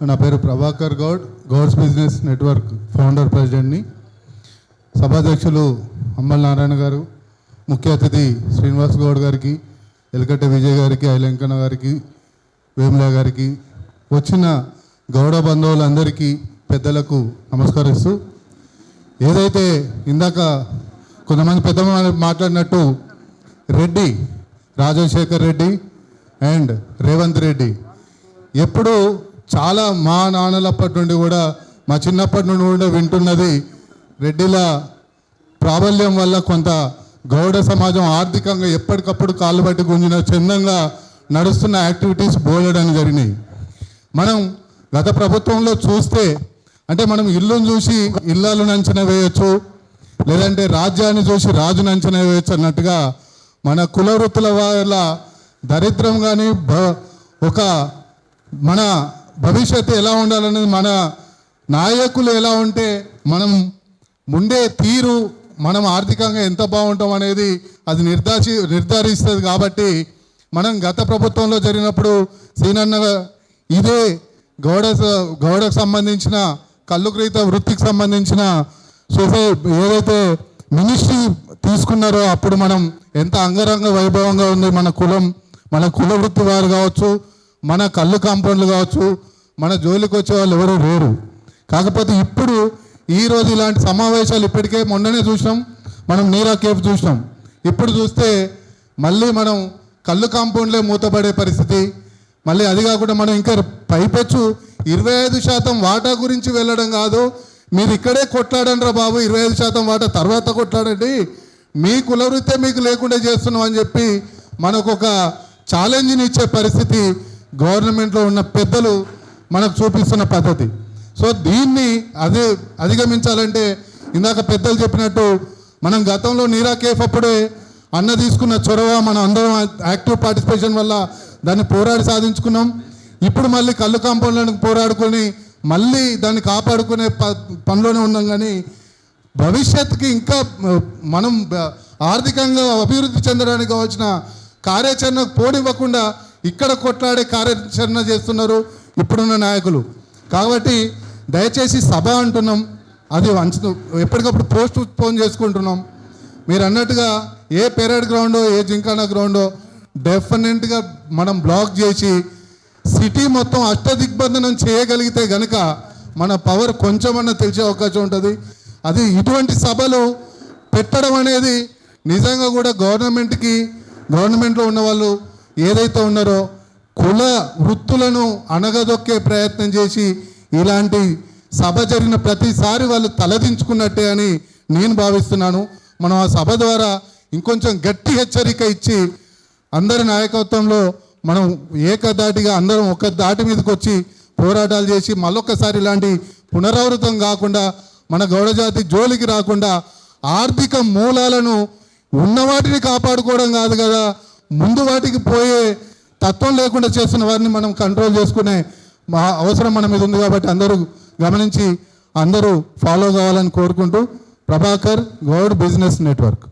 నా పేరు Prabhakar Goud Gouds business network founder ప్రెసిడెంట్ని. సభాధ్యక్షులు అమ్మల్ నారాయణ గారు ముఖ్య అతిథి శ్రీనివాస్ గౌడ్ గారికి ఎలకట్టె విజయ్ గారికి ఐలంకన్న గారికి వేముల గారికి వచ్చిన గౌడ బంధువులందరికీ పెద్దలకు నమస్కరిస్తూ ఏదైతే ఇందాక కొంతమంది పెద్ద మాట్లాడినట్టు రెడ్డి రాజశేఖర్ రెడ్డి అండ్ రేవంత్ రెడ్డి ఎప్పుడు చాలా మా నాన్నలప్పటి నుండి కూడా మా చిన్నప్పటి నుండి కూడా వింటున్నది రెడ్డిల ప్రాబల్యం వల్ల కొంత గౌడ సమాజం ఆర్థికంగా ఎప్పటికప్పుడు కాళ్ళు పట్టి గుంజిన చందంగా నడుస్తున్న యాక్టివిటీస్ బోలెడని జరిగినాయి. మనం గత ప్రభుత్వంలో చూస్తే అంటే మనం ఇల్లును చూసి ఇల్లాలను అంచనా వేయచ్చు లేదంటే రాజ్యాన్ని చూసి రాజును అంచనా వేయొచ్చు అన్నట్టుగా మన కుల వృత్తుల వల్ల దరిద్రం కానీ ఒక మన భవిష్యత్తు ఎలా ఉండాలనేది మన నాయకులు ఎలా ఉంటే మనం ఉండే తీరు మనం ఆర్థికంగా ఎంత బాగుంటాం అనేది అది నిర్ధారి నిర్ధారిస్తుంది కాబట్టి మనం గత ప్రభుత్వంలో జరిగినప్పుడు సీనన్న ఇదే గౌడ గౌడకు సంబంధించిన కళ్ళుక్రీత వృత్తికి సంబంధించిన సొసై ఏదైతే మినిస్ట్రీ తీసుకున్నారో అప్పుడు మనం ఎంత అంగరంగ వైభవంగా ఉంది మన కులం మన కుల వృత్తి వారు కావచ్చు మన కళ్ళు కాంపౌండ్లు కావచ్చు మన జోలికి వచ్చే వాళ్ళు ఎవరు లేరు. కాకపోతే ఇప్పుడు ఈరోజు ఇలాంటి సమావేశాలు ఇప్పటికే మొన్ననే చూసినాం మనం నీరా కేఫ్ చూసినాం. ఇప్పుడు చూస్తే మళ్ళీ మనం కళ్ళు కాంపౌండ్లే మూతపడే పరిస్థితి. మళ్ళీ అది కాకుండా మనం ఇంకా పైపెచ్చు ఇరవై ఐదు శాతం వాటా గురించి వెళ్ళడం కాదు. మీరు ఇక్కడే కొట్లాడండి రా బాబు ఇరవై ఐదు శాతం వాటా తర్వాత కొట్లాడండి. మీ కులవృత్తే మీకు లేకుండా చేస్తున్నాం అని చెప్పి మనకు ఒక ఛాలెంజ్ని ఇచ్చే పరిస్థితి గవర్నమెంట్లో ఉన్న పెద్దలు మనకు చూపిస్తున్న పద్ధతి. సో దీన్ని అదే అధిగమించాలంటే ఇందాక పెద్దలు చెప్పినట్టు మనం గతంలో నీరా కేఫ్ అప్పుడే అన్న తీసుకున్న చొరవ మనం అందరం యాక్టివ్ పార్టిసిపేషన్ వల్ల దాన్ని పోరాడి సాధించుకున్నాం. ఇప్పుడు మళ్ళీ కళ్ళు కాంపౌండ్లను పోరాడుకొని మళ్ళీ దాన్ని కాపాడుకునే ప పనిలోనే ఉన్నాం కానీ భవిష్యత్తుకి ఇంకా మనం ఆర్థికంగా అభివృద్ధి చెందడానికి కావాల్సిన కార్యాచరణకు పోడివ్వకుండా ఇక్కడ కొట్లాడే కార్యాచరణ చేస్తున్నారు ఇప్పుడున్న నాయకులు. కాబట్టి దయచేసి సభ అంటున్నాం. అది వంచు ఎప్పటికప్పుడు పోస్ట్ పోన్ చేసుకుంటున్నాం. మీరు అన్నట్టుగా ఏ పెరేడ్ గ్రౌండో ఏ జింకానా గ్రౌండో డెఫినెట్గా మనం బ్లాక్ చేసి సిటీ మొత్తం అష్టదిగ్బంధనం చేయగలిగితే గనక మన పవర్ కొంచెమన్నా తెలిసే అవకాశం ఉంటుంది. అది ఇటువంటి సభలు పెట్టడం అనేది నిజంగా కూడా గవర్నమెంట్కి గవర్నమెంట్లో ఉన్న వాళ్ళు ఏదైతే ఉన్నారో కుల వృత్తులను అణగదొక్కే ప్రయత్నం చేసి ఇలాంటి సభ జరిగిన ప్రతిసారి వాళ్ళు తలదించుకున్నట్టే అని నేను భావిస్తున్నాను. మనం ఆ సభ ద్వారా ఇంకొంచెం గట్టి హెచ్చరిక ఇచ్చి అందరి నాయకత్వంలో మనం ఏకదాటిగా అందరం ఒక దాటి మీదకి వచ్చి పోరాటాలు చేసి మళ్ళొక్కసారి ఇలాంటి పునరావృతం కాకుండా మన గౌడజాతి జోలికి రాకుండా ఆర్థిక మూలాలను ఉన్న వాటిని కాపాడుకోవడం కాదు కదా. ముందు వాటికి పోయే తత్వం లేకుండా చేస్తున్న వారిని మనం కంట్రోల్ చేసుకునే మా అవసరం మన మీద ఉంది కాబట్టి అందరూ గమనించి అందరూ ఫాలో కావాలని కోరుకుంటూ ప్రభాకర్ గౌడ్ బిజినెస్ నెట్వర్క్